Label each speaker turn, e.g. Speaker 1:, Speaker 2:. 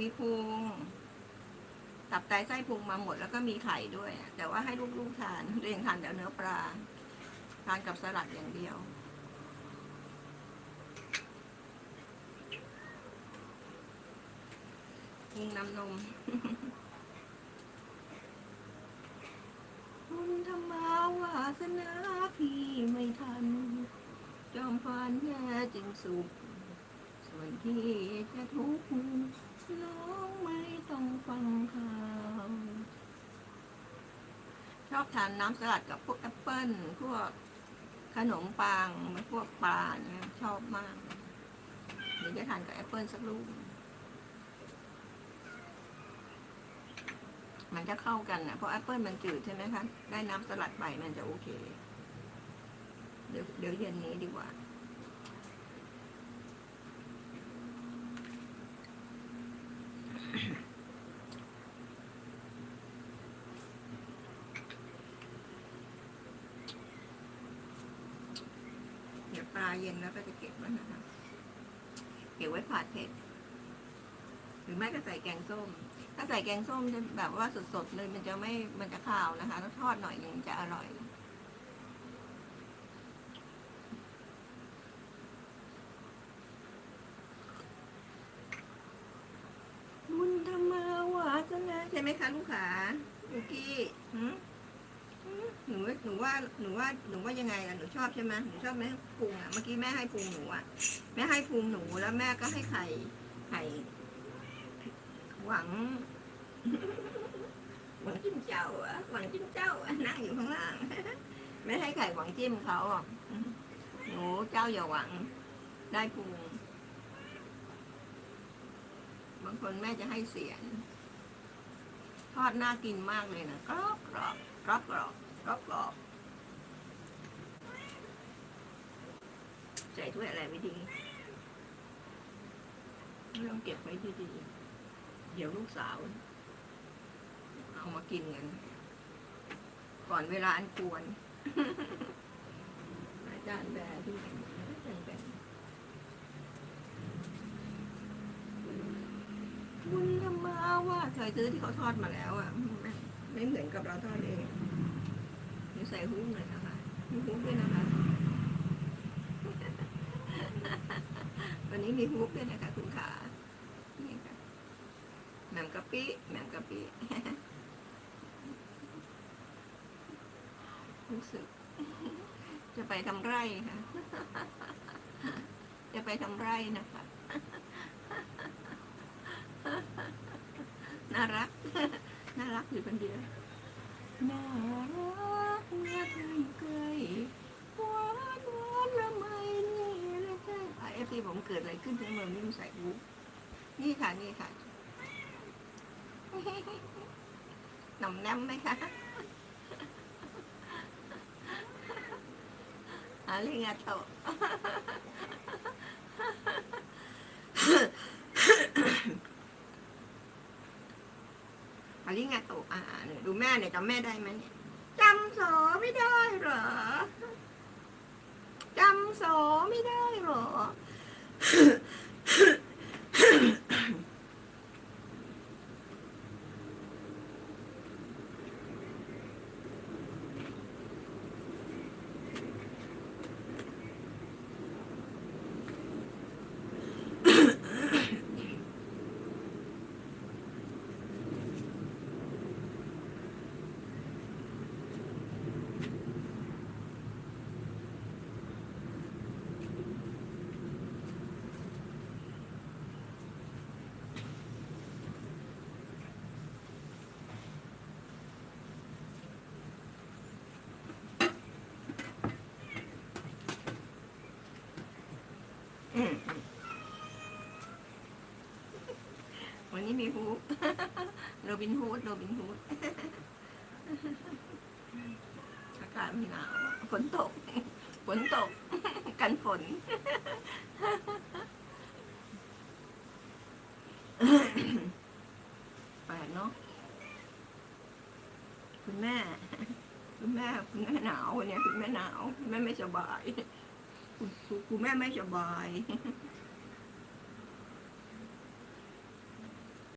Speaker 1: มีพุงตับไตไส้พุงมาหมดแล้วก็มีไข่ด้วย แต่ว่าให้ลูกๆทานตัวเองทานแต่เนื้อปลา ทานกับสลัดอย่างเดียวพุงน้ำนมคุณธรรมาวาสนาพี่ไม่ทัน จอมพานแย่จึงสุข ส่วนที่จะทุกข์ น้องไม่ต้องฟังข่าวชอบทานน้ำสลัดกับพวกแอปเปิ้ลพวกขนมปังพวกปลาเนี่ยชอบมากเดี๋ยวจะทานกับแอปเปิ้ลสักลูกมันจะเข้ากันนะเพราะแอปเปิ้ลมันจืดใช่ไหมคะ ได้น้ำสลัดไปมันจะโอเค เดี๋ยวเดี๋ยวเย็นนี้ดีกว่า เดี๋ยวปลาเย็นแล้วก็จะเก็บไว้นะคะเก็บไว้ผัดเผ็ด หรือไม่ก็ใส่แกงส้ม ถ้าใส่แกงส้มจะแบบว่าสดๆเลยมันจะไม่มันจะขาวนะคะแล้วทอดหน่อยหนึงจะอร่อยบุญธรรมาวาสนาใช่ไหมคะลูกขาลูกกี้หืม หนูหนูว่าหนูว่าหนูว่ายังไงอะหนูชอบใช่ไหมหนูชอบไหมพุงอะเมื่อกี้แม่ให้พุงหนูอะแม่ให้พุงหนูแล้วแม่ก็ให้ไข่ไข่หวังหวังจิ้มเจ้าอะหวังจิ้มเจ้าอะนั่งอยู่ข้างล่างไม่ให้ไข่หวังจิ้มเขาอะหนูเจ้าอย่าหวังได้พุงบางคนแม่จะให้เสียนทอดน่ากินมากเลยนะกรอบกรอบกรอบกรอบ รอบกรอบใส่ถ้วยอะไรไม่ดีไม่องเก็บไว้ดีๆเดี๋ยวลูกสาว เอามากินกัน ก่อนเวลาอันควรอาจารย์แบร์ที่อาจารย์แบร์บุญธรรมาว่าเคยซื้อที่เขาทอดมาแล้วอะ ไม่เหมือนกับเราทอดเอง ใส่หุ้มเลยนะคะมีฮุบด้วยนะคะ วันนี้มีฮุบด้วยนะคะคุณขานี่ค่ะแหม่มกะปิแหม่มกะปิรู้สึก จะไปทำไร่ค่ะ จะไปทำไร่นะคะ น่ารัก น่ารักอยู่คนเดียว น่ารักน่าไกลไกลหวานหวานละไมนี่ละใจเอฟซีผ มเกิดอะไรขึ้นทั้งเมืองนี่มใส่บุ๊นี่ค่ะนี่ค่ะหน่อมแนมไหมคะอาริงาโตอาริงาโตอ่าเนี่ยดูแม่เนี่ยจำแม่ได้ไหมเนี่ยจำโสไม่ได้เหรอจำโสไม่ได้เหรอ อืม วันนี้มีฮูปโรบินฮูดโรบินฮูดอากาศมันหนาวฝนตก ฝนตก กันฝนแปลกเนาะคุณแม่ คุณแม่ คุณแม่หนาววันเนี้ยคุณแม่หนาว คุณแม่ไม่สบาย คุณแม่ไม่สบาย